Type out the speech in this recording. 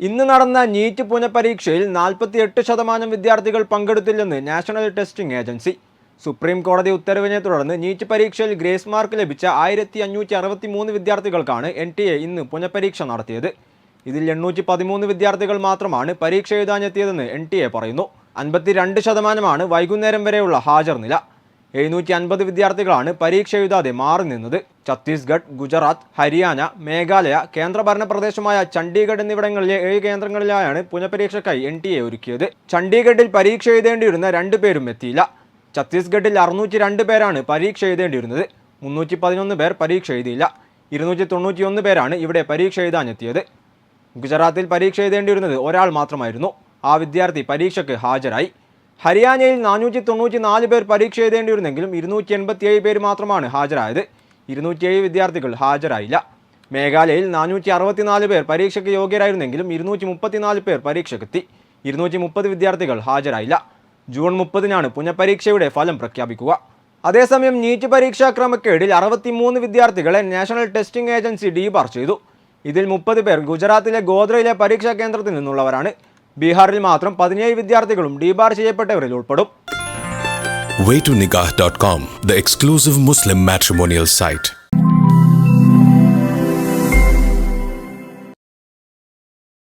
ഇന്ന് നടന്ന നീറ്റ് പുനഃപരീക്ഷയിൽ നാൽപ്പത്തി എട്ട് ശതമാനം വിദ്യാർത്ഥികൾ പങ്കെടുത്തില്ലെന്ന് നാഷണൽ ടെസ്റ്റിംഗ് ഏജൻസി. സുപ്രീം കോടതി ഉത്തരവിനെ തുടർന്ന് നീറ്റ് പരീക്ഷയിൽ ഗ്രേസ് മാർക്ക് ലഭിച്ച ആയിരത്തി അഞ്ഞൂറ്റി അറുപത്തി മൂന്ന് വിദ്യാർത്ഥികൾക്കാണ് എൻ ടി എ ഇന്ന് പുനഃപരീക്ഷ നടത്തിയത്. ഇതിൽ എണ്ണൂറ്റി പതിമൂന്ന് വിദ്യാർത്ഥികൾ മാത്രമാണ് പരീക്ഷ എഴുതാനെത്തിയതെന്ന് എൻ ടി എ പറയുന്നു. അൻപത്തിരണ്ട് ശതമാനമാണ് വൈകുന്നേരം വരെയുള്ള ഹാജർ നില. എഴുന്നൂറ്റി അൻപത് വിദ്യാർത്ഥികളാണ് പരീക്ഷ എഴുതാതെ മാറി നിന്നത്. ഛത്തീസ്ഗഡ് ഗുജറാത്ത് ഹരിയാന മേഘാലയ കേന്ദ്രഭരണ പ്രദേശമായ ചണ്ഡീഗഡ് എന്നിവിടങ്ങളിലെ ഏഴ് കേന്ദ്രങ്ങളിലായാണ് പുനഃപരീക്ഷയ്ക്കായി എൻ ടി എ ഒരുക്കിയത്. ചണ്ഡീഗഡിൽ പരീക്ഷ എഴുതേണ്ടിയിരുന്ന രണ്ടു പേരും എത്തിയില്ല. ഛത്തീസ്ഗഡിൽ അറുന്നൂറ്റി രണ്ട് പേരാണ് പരീക്ഷ എഴുതേണ്ടിയിരുന്നത്. മുന്നൂറ്റി പതിനൊന്ന് പേർ പരീക്ഷ എഴുതിയില്ല. ഇരുന്നൂറ്റി തൊണ്ണൂറ്റിയൊന്ന് പേരാണ് ഇവിടെ പരീക്ഷ എഴുതാനെത്തിയത്. ഗുജറാത്തിൽ പരീക്ഷ എഴുതേണ്ടിയിരുന്നത് ഒരാൾ മാത്രമായിരുന്നു. ആ വിദ്യാർത്ഥി പരീക്ഷയ്ക്ക് ഹാജരായി. ഹരിയാനയിൽ നാനൂറ്റി തൊണ്ണൂറ്റി നാല് പേർ പരീക്ഷ എഴുതേണ്ടിയിരുന്നെങ്കിലും ഇരുന്നൂറ്റി എൺപത്തിയേഴ് പേര് മാത്രമാണ് ഹാജരായത്. ഇരുന്നൂറ്റിയേഴ് വിദ്യാർത്ഥികൾ ഹാജരായില്ല. മേഘാലയയിൽ നാനൂറ്റി അറുപത്തിനാല് പേർ പരീക്ഷയ്ക്ക് യോഗ്യരായിരുന്നെങ്കിലും ഇരുന്നൂറ്റി മുപ്പത്തിനാല് പേർ പരീക്ഷയ്ക്കെത്തി ഇരുന്നൂറ്റി മുപ്പത് വിദ്യാർത്ഥികൾ ഹാജരായില്ല. ജൂൺ മുപ്പതിനാണ് പുനഃപരീക്ഷയുടെ ഫലം പ്രഖ്യാപിക്കുക. അതേസമയം നീറ്റ് പരീക്ഷാ ക്രമക്കേടിൽ അറുപത്തിമൂന്ന് വിദ്യാർത്ഥികളെ നാഷണൽ ടെസ്റ്റിംഗ് ഏജൻസി ഡീബാർ ചെയ്തു. ഇതിൽ മുപ്പത് പേർ ഗുജറാത്തിലെ ഗോദ്രയിലെ പരീക്ഷാ കേന്ദ്രത്തിൽ നിന്നുള്ളവരാണ്. ബീഹാറിൽ മാത്രം പതിനേഴ് വിദ്യാർത്ഥികളും ഡീബാർ ചെയ്യപ്പെട്ടവരിൽ ഉൾപ്പെടും waytonikah.com, the exclusive Muslim matrimonial site.